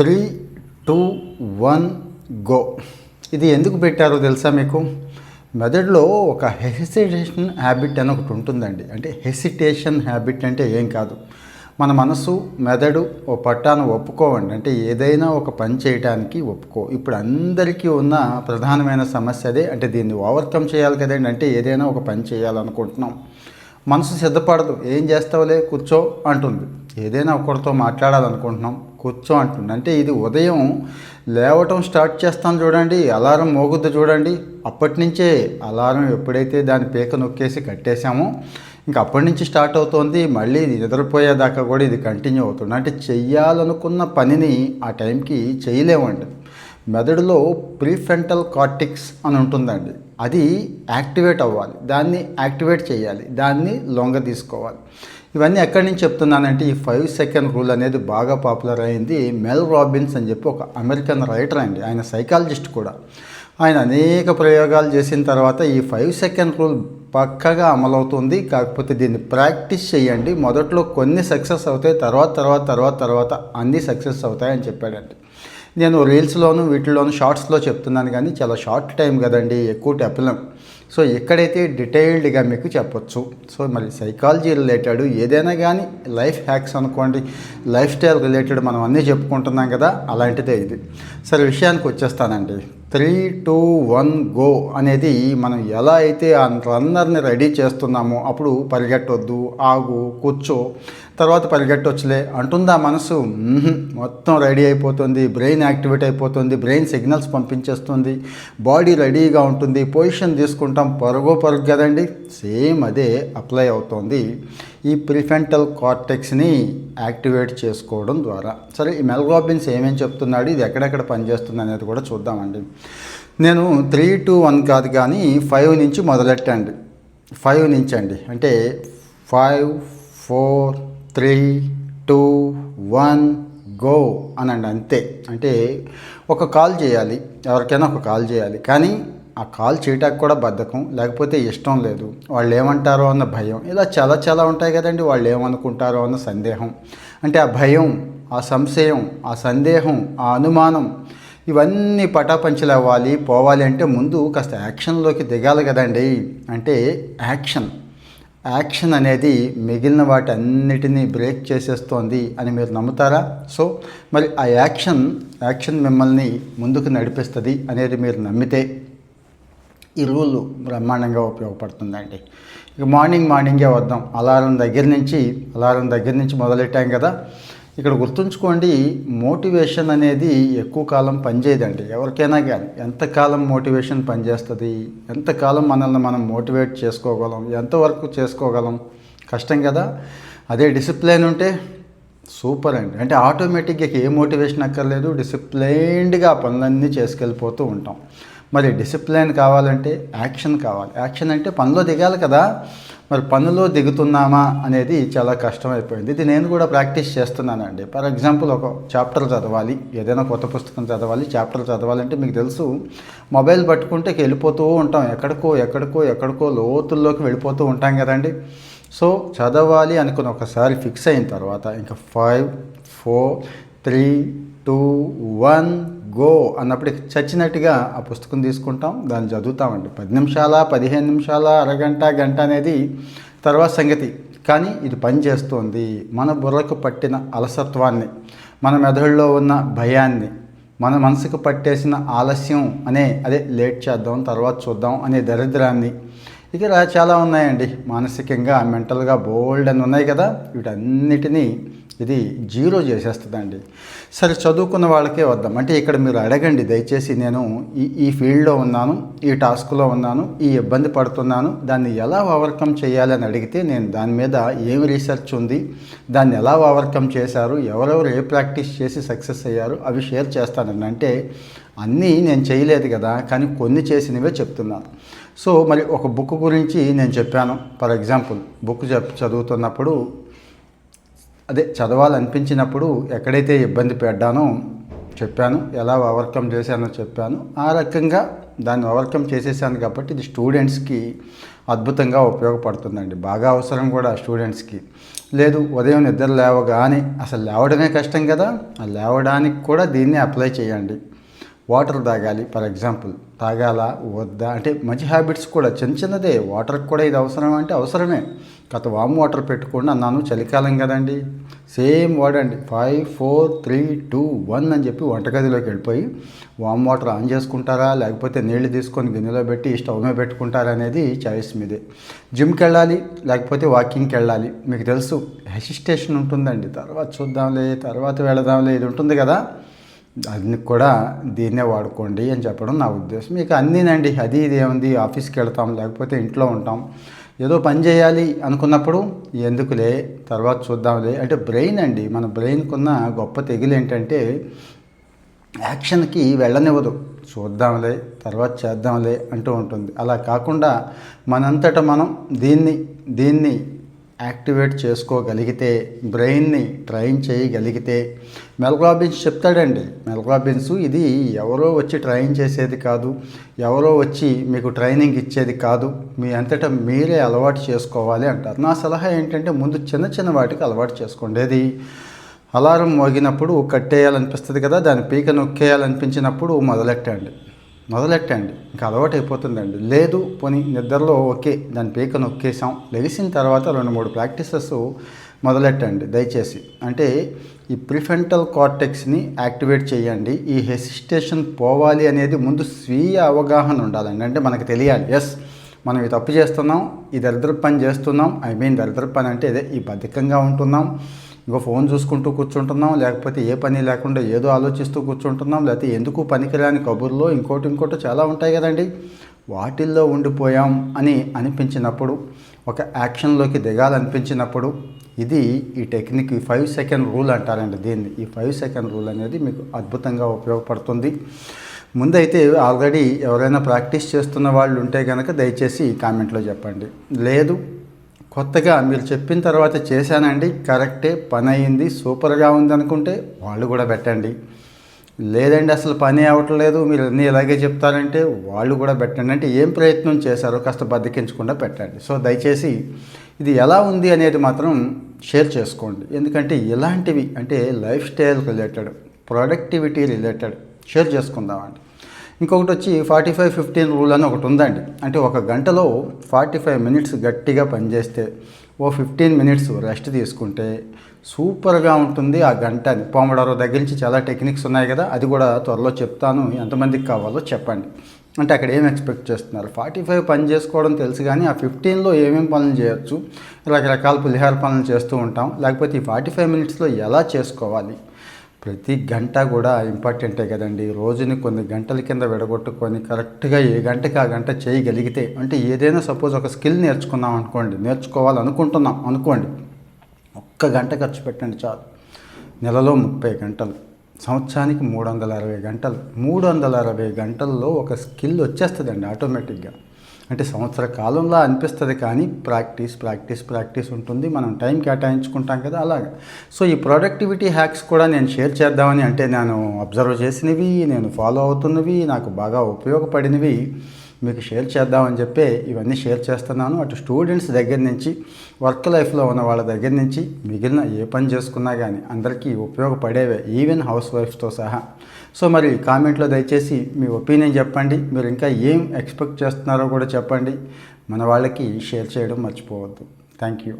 Three two one go. ఇది ఎందుకు పెట్టారో తెలుసా మీకు? మెదడులో ఒక హెసిటేషన్ హ్యాబిట్ అని ఒకటి ఉంటుందండి. అంటే హెసిటేషన్ హ్యాబిట్ అంటే ఏం కాదు. మన మనసు మెదడు ఓ పట్టాను ఒప్పుకోవండి. అంటే ఏదైనా ఒక పని చేయడానికి ఒప్పుకో. ఇప్పుడు అందరికీ ఉన్న ప్రధానమైన సమస్య అదే. అంటే దీన్ని ఓవర్కమ్ చేయాలి కదండి. అంటే ఏదైనా ఒక పని చేయాలనుకుంటున్నాం. మనసు సిద్ధపడదు. ఏం చేస్తావులే? కూర్చో అంటుంది. ఏదైనా ఒకరితో మాట్లాడాలనుకుంటున్నాం. కూర్చో అంటుంది. అంటే ఇది ఉదయం లేవటం స్టార్ట్ చేస్తాను చూడండి అలారం మోగుద్దు చూడండి. అప్పటి నుంచే అలారం ఎప్పుడైతే దాని పీక నొక్కేసి కట్టేశామో ఇంకా అప్పటి నుంచి స్టార్ట్ అవుతోంది. మళ్ళీ ఇది నిద్రపోయేదాకా కూడా ఇది కంటిన్యూ అవుతుంది. అంటే చెయ్యాలనుకున్న పనిని ఆ టైంకి చేయలేమండి. మెదడులో ప్రీఫ్రంటల్ కార్టిక్స్ అని ఉంటుందండి. అది యాక్టివేట్ అవ్వాలి. దాన్ని యాక్టివేట్ చేయాలి. దాన్ని లొంగ తీసుకోవాలి. ఇవన్నీ ఎక్కడి నుంచి చెప్తున్నానంటే ఈ ఫైవ్ సెకండ్ రూల్ అనేది బాగా పాపులర్ అయింది. మెల్ రాబిన్స్ అని చెప్పి ఒక అమెరికన్ రైటర్ అండి. ఆయన సైకాలజిస్ట్ కూడా. ఆయన అనేక ప్రయోగాలు చేసిన తర్వాత ఈ ఫైవ్ సెకండ్ రూల్ పక్కగా అమలవుతుంది. కాకపోతే దీన్ని ప్రాక్టీస్ చేయండి. మొదట్లో కొన్ని సక్సెస్ అవుతాయి. తర్వాత తర్వాత తర్వాత తర్వాత అన్నీ సక్సెస్ అవుతాయని చెప్పాడండి. నేను రీల్స్లోను వీటిలోను షార్ట్స్లో చెప్తున్నాను కానీ చాలా షార్ట్ టైం కదండి. ఎక్కువ చెప్పలేం సో ఎక్కడైతే డీటెయిల్డ్గా మీకు చెప్పొచ్చు సో మరి సైకాలజీ రిలేటెడ్ ఏదైనా కానీ లైఫ్ హ్యాక్స్ అనుకోండి లైఫ్ స్టైల్ రిలేటెడ్ మనం అన్నీ చెప్పుకుంటున్నాం కదా అలాంటిదే ఇది. సరే విషయానికి వచ్చేస్తానండి. త్రీ టూ వన్ గో అనేది మనం ఎలా అయితే ఆ రన్నర్ని రెడీ చేస్తున్నామో అప్పుడు పరిగెట్టొద్దు ఆగు కూర్చో. తర్వాత పరిగెట్టొచ్చులే అంటుందా మనసు. మొత్తం రెడీ అయిపోతుంది బ్రెయిన్ యాక్టివేట్ అయిపోతుంది బ్రెయిన్ సిగ్నల్స్ పంపించేస్తుంది బాడీ రెడీగా ఉంటుంది పొజిషన్ తీసుకుంటాం పరుగో పరుగు కదండి. సేమ్ అదే అప్లై అవుతుంది. ఈ ప్రిఫెంటల్ కార్టెక్స్ని యాక్టివేట్ చేసుకోవడం ద్వారా. సరే ఈ మెల్గోబిన్స్ ఏమేమి చెప్తున్నాడు? ఇది ఎక్కడెక్కడ పనిచేస్తుంది అనేది కూడా చూద్దామండి. నేను త్రీ టు వన్ కాదు కానీ ఫైవ్ నుంచి మొదలెట్టండి. ఫైవ్ నుంచి అండి. అంటే five four three two one go అనండి అంతే. అంటే ఒక కాల్ చేయాలి. ఎవరికైనా ఒక కాల్ చేయాలి. కానీ ఆ కాల్ చేయటానికి కూడా బద్ధకం లేకపోతే ఇష్టం లేదు. వాళ్ళు ఏమంటారో అన్న భయం. ఇలా చాలా చాలా ఉంటాయి కదండి వాళ్ళు ఏమనుకుంటారో అన్న సందేహం. అంటే ఆ భయం ఆ సంశయం ఆ సందేహం ఆ అనుమానం ఇవన్నీ పటాపంచలు అవ్వాలి పోవాలి అంటే ముందు కాస్త యాక్షన్లోకి దిగాలి కదండి. అంటే యాక్షన్. యాక్షన్ అనేది మిగిలిన వాటి అన్నిటినీ బ్రేక్ చేసేస్తోంది అని మీరు నమ్ముతారా? సో మరి ఆ యాక్షన్ యాక్షన్ మిమ్మల్ని ముందుకు నడిపిస్తుంది అనేది మీరు నమ్మితే ఈ రూల్ బ్రహ్మాండంగా ఉపయోగపడుతుందండి. ఇక మార్నింగ్ మార్నింగే వద్దాం. అలారం దగ్గర నుంచి అలారం దగ్గర నుంచి మొదలెట్టాం కదా. ఇక్కడ గుర్తుంచుకోండి మోటివేషన్ అనేది ఎక్కువ కాలం పనిచేయదండి. ఎవరికైనా కానీ ఎంతకాలం మోటివేషన్ పనిచేస్తుంది? ఎంతకాలం మనల్ని మనం మోటివేట్ చేసుకోగలం? ఎంతవరకు చేసుకోగలం? కష్టం కదా. అదే డిసిప్లైన్ ఉంటే సూపర్ అండి. అంటే ఆటోమేటిక్గా ఏ మోటివేషన్ అక్కర్లేదు. డిసిప్లైన్డ్గా పనులన్నీ చేసుకెళ్ళిపోతూ ఉంటాం. మరి డిసిప్లిన్ కావాలంటే యాక్షన్ కావాలి. యాక్షన్ అంటే పనిలో దిగాలి కదా. మరి పనిలో దిగుతున్నామా అనేది చాలా కష్టమైపోయింది. ఇది నేను కూడా ప్రాక్టీస్ చేస్తున్నానండి. ఫర్ ఎగ్జాంపుల్ ఒక చాప్టర్ చదవాలి. ఏదైనా కొత్త పుస్తకం చదవాలి. చాప్టర్ చదవాలంటే మీకు తెలుసు మొబైల్ పట్టుకుంటే వెళ్ళిపోతూ ఉంటాం. ఎక్కడికో ఎక్కడికో ఎక్కడికో లోతుల్లోకి వెళ్ళిపోతూ ఉంటాం కదండి. సో చదవాలి అనుకుని ఒకసారి ఫిక్స్ అయిన తర్వాత ఇంకా five four three two one go అన్నప్పుడు చచ్చినట్టుగా ఆ పుస్తకం తీసుకుంటాం దాన్ని చదువుతామండి. పది నిమిషాల పదిహేను నిమిషాల అరగంట గంట అనేది తర్వాత సంగతి. కానీ ఇది పనిచేస్తుంది మన బుర్రకు పట్టిన అలసత్వాన్ని మన మెదడులో ఉన్న భయాన్ని మన మనసుకు పట్టేసిన ఆలస్యం అనే అదే లేట్ చేద్దాం తర్వాత చూద్దాం అనే దరిద్రాన్ని. ఇక చాలా ఉన్నాయండి. మానసికంగా మెంటల్గా బోల్డ్ అని ఉన్నాయి కదా. వీటన్నిటినీ ఇది జీరో చేసేస్తుందండి. సరే చదువుకున్న వాళ్ళకే వద్దాం. అంటే ఇక్కడ మీరు అడగండి దయచేసి నేను ఈ ఈ ఫీల్డ్లో ఉన్నాను ఈ టాస్క్లో ఉన్నాను ఈ ఇబ్బంది పడుతున్నాను దాన్ని ఎలా ఓవర్కమ్ చేయాలని అడిగితే నేను దాని మీద ఏమి రీసెర్చ్ ఉంది దాన్ని ఎలా ఓవర్కమ్ చేశారు ఎవరెవరు ఏ ప్రాక్టీస్ చేసి సక్సెస్ అయ్యారు అవి షేర్ చేస్తానండి. అంటే అన్నీ నేను చేయలేదు కదా కానీ కొన్ని చేసినవే చెప్తున్నాను. సో మరి ఒక బుక్ గురించి నేను చెప్పాను. ఫర్ ఎగ్జాంపుల్ బుక్ చదువుతున్నప్పుడు అదే చదవాలనిపించినప్పుడు ఎక్కడైతే ఇబ్బంది పడ్డానో చెప్పాను ఎలా ఓవర్కమ్ చేశానో చెప్పాను. ఆ రకంగా దాన్ని ఓవర్కమ్ చేసేసాను కాబట్టి ఇది స్టూడెంట్స్కి అద్భుతంగా ఉపయోగపడుతుందండి. బాగా అవసరం కూడా స్టూడెంట్స్కి లేదు ఉదయం నిద్ర లేవగానే అసలు లేవడమే కష్టం కదా ఆ లేవడానికి కూడా దీన్ని అప్లై చేయండి. వాటర్ తాగాలి ఫర్ ఎగ్జాంపుల్ తాగాల వద్దా? అంటే మంచి హ్యాబిట్స్ కూడా చిన్న చిన్నదే. వాటర్కి కూడా ఇది అవసరం అంటే అవసరమే. గత వామ్ వాటర్ పెట్టుకోండి అన్నాను. చలికాలం కదండి. సేమ్ వాడండి. Five four three two one అని చెప్పి వంటగదిలోకి వెళ్ళిపోయి వామ్ వాటర్ ఆన్ చేసుకుంటారా? లేకపోతే నీళ్ళు తీసుకొని గిన్నెలో పెట్టి స్టవ్ మీద పెట్టుకుంటారా అనేది చాయిస్ మీదే. జిమ్కి వెళ్ళాలి లేకపోతే వాకింగ్కి వెళ్ళాలి. మీకు తెలుసు హెసిస్టేషన్ ఉంటుందండి. తర్వాత చూద్దాంలే తర్వాత వెళదాంలే ఇది ఉంటుంది కదా. అన్ని కూడా దీన్నే వాడుకోండి అని చెప్పడం నా ఉద్దేశం. మీకు అన్నీనండి అది ఇది ఏముంది ఆఫీస్కి వెళ్తాం లేకపోతే ఇంట్లో ఉంటాం. ఏదో పని చేయాలి అనుకున్నప్పుడు ఎందుకులే? తర్వాత చూద్దాంలే. అంటే బ్రెయిన్ అండి మన బ్రెయిన్కున్న గొప్ప తెగులు ఏంటంటే యాక్షన్కి వెళ్ళనివ్వదు. చూద్దాంలే తర్వాత చేద్దాంలే అంటూ ఉంటుంది. అలా కాకుండా మనంతట మనం దీన్ని దీన్ని యాక్టివేట్ చేసుకోగలిగితే బ్రెయిన్ని ట్రైన్ చేయగలిగితే మెల్గ్రాబిన్స్ చెప్తాడండి. మెల్గ్రాబిన్స్ ఇది ఎవరో వచ్చి ట్రైన్ చేసేది కాదు ఎవరో వచ్చి మీకు ట్రైనింగ్ ఇచ్చేది కాదు మీ అంతటా మీరే అలవాటు చేసుకోవాలి అంటారు. నా సలహా ఏంటంటే ముందు చిన్న చిన్న వాటికి అలవాటు చేసుకోండి అలారం మోగినప్పుడు కట్టేయాలనిపిస్తుంది కదా దాని పీక నొక్కేయాలనిపించినప్పుడు మొదలెట్టండి. మొదలెట్టండి. ఇంకా అలవాటు అయిపోతుందండి. లేదు పోనీ నిద్రలో ఓకే దాని పీక నొక్కేసాం లెగిసిన తర్వాత రెండు మూడు ప్రాక్టీసెస్ మొదలెట్టండి దయచేసి. అంటే ఈ ప్రిఫెంటల్ కార్టెక్స్ని యాక్టివేట్ చేయండి. ఈ హెసిస్టేషన్ పోవాలి అనేది ముందు స్వీయ అవగాహన ఉండాలండి. అంటే మనకు తెలియాలి. ఎస్ మనం ఇది తప్పు చేస్తున్నాం ఈ దరిద్ర పని చేస్తున్నాం. ఐ మీన్ దరిద్ర పని అంటే ఇదే ఈ బద్ధకంగా ఉంటున్నాం. ఇంకో ఫోన్ చూసుకుంటూ కూర్చుంటున్నాం లేకపోతే ఏ పని లేకుండా ఏదో ఆలోచిస్తూ కూర్చుంటున్నాం లేకపోతే ఎందుకు పనికిరాని కబుర్లో ఇంకోటి ఇంకోటి చాలా ఉంటాయి కదండి. వాటిల్లో ఉండిపోయాం అని అనిపించినప్పుడు ఒక యాక్షన్లోకి దిగాలనిపించినప్పుడు ఇది ఈ టెక్నిక్ ఈ ఫైవ్ సెకండ్ రూల్ అంటారండి దీన్ని. ఈ ఫైవ్ సెకండ్ రూల్ అనేది మీకు అద్భుతంగా ఉపయోగపడుతుంది. ముందైతే ఆల్రెడీ ఎవరైనా ప్రాక్టీస్ చేస్తున్న వాళ్ళు ఉంటే కనుక దయచేసి కామెంట్లో చెప్పండి. లేదు కొత్తగా మీరు చెప్పిన తర్వాత చేశానండి. కరెక్టే పని అయింది సూపర్గా ఉంది అనుకుంటే వాళ్ళు కూడా పెట్టండి. లేదండి అసలు పని అవ్వట్లేదు. మీరు అన్నీ ఇలాగే చెప్తారంటే వాళ్ళు కూడా పెట్టండి. అంటే ఏం ప్రయత్నం చేశారో కాస్త బద్దకించకుండా పెట్టండి. సో దయచేసి ఇది ఎలా ఉంది అనేది మాత్రం షేర్ చేసుకోండి. ఎందుకంటే ఇలాంటివి అంటే lifestyle related productivity related share చేసుకుందామండి. ఇంకొకటి వచ్చి ఫార్టీ ఫైవ్ ఫిఫ్టీన్ రూల్ అని ఒకటి ఉందండి. అంటే ఒక గంటలో ఫార్టీ ఫైవ్ మినిట్స్ గట్టిగా పనిచేస్తే ఓ ఫిఫ్టీన్ మినిట్స్ రెస్ట్ తీసుకుంటే సూపర్గా ఉంటుంది ఆ గంట అని. పోమడారో దగ్గర నుంచి చాలా టెక్నిక్స్ ఉన్నాయి కదా అది కూడా త్వరలో చెప్తాను. ఎంతమందికి కావాలో చెప్పండి. అంటే అక్కడ ఏం ఎక్స్పెక్ట్ చేస్తున్నారు? ఫార్టీ ఫైవ్ పని చేసుకోవడం తెలుసు కానీ ఆ ఫిఫ్టీన్లో ఏమేమి పనులు చేయొచ్చు? రకరకాల పులిహార పనులు చేస్తూ ఉంటాం. లేకపోతే ఈ ఫార్టీ ఫైవ్ మినిట్స్లో ఎలా చేసుకోవాలి? ప్రతి గంట కూడా ఇంపార్టెంటే కదండి. రోజుని కొన్ని గంటల కింద విడగొట్టుకొని కరెక్ట్గా ఏ గంటకి ఆ గంట చేయగలిగితే అంటే ఏదైనా సపోజ్ ఒక స్కిల్ నేర్చుకున్నాం అనుకోండి నేర్చుకోవాలనుకుంటున్నాం అనుకోండి ఒక్క గంట ఖర్చు పెట్టండి చాలు. నెలలో ముప్పై గంటలు సంవత్సరానికి మూడు వందల అరవై గంటలు మూడు వందల అరవై గంటల్లో ఒక స్కిల్ వచ్చేస్తుందండి ఆటోమేటిక్గా. అంటే సంవత్సర కాలంలో అనిపిస్తుంది కానీ ప్రాక్టీస్ ప్రాక్టీస్ ప్రాక్టీస్ ఉంటుంది. మనం టైం కేటాయించుకుంటాం కదా అలాగా. సో ఈ ప్రొడక్టివిటీ హ్యాక్స్ కూడా నేను షేర్ చేద్దామని అంటే నేను అబ్జర్వ్ చేసినవి నేను ఫాలో అవుతున్నవి నాకు బాగా ఉపయోగపడినవి. మీకు షేర్ చేద్దామని చెప్పే ఇవన్నీ షేర్ చేస్తున్నాను. అటు స్టూడెంట్స్ దగ్గర నుంచి వర్క్ లైఫ్లో ఉన్న వాళ్ళ దగ్గర నుంచి మిగిలిన ఏ పని చేసుకున్నా కానీ అందరికీ ఉపయోగపడేవే ఈవెన్ హౌస్ వైఫ్స్తో సహా. సో మరి కామెంట్లో దయచేసి మీ ఒపీనియన్ చెప్పండి. మీరు ఇంకా ఏం ఎక్స్పెక్ట్ చేస్తున్నారో కూడా చెప్పండి. మన వాళ్ళకి షేర్ చేయడం మర్చిపోవద్దు. Thank you.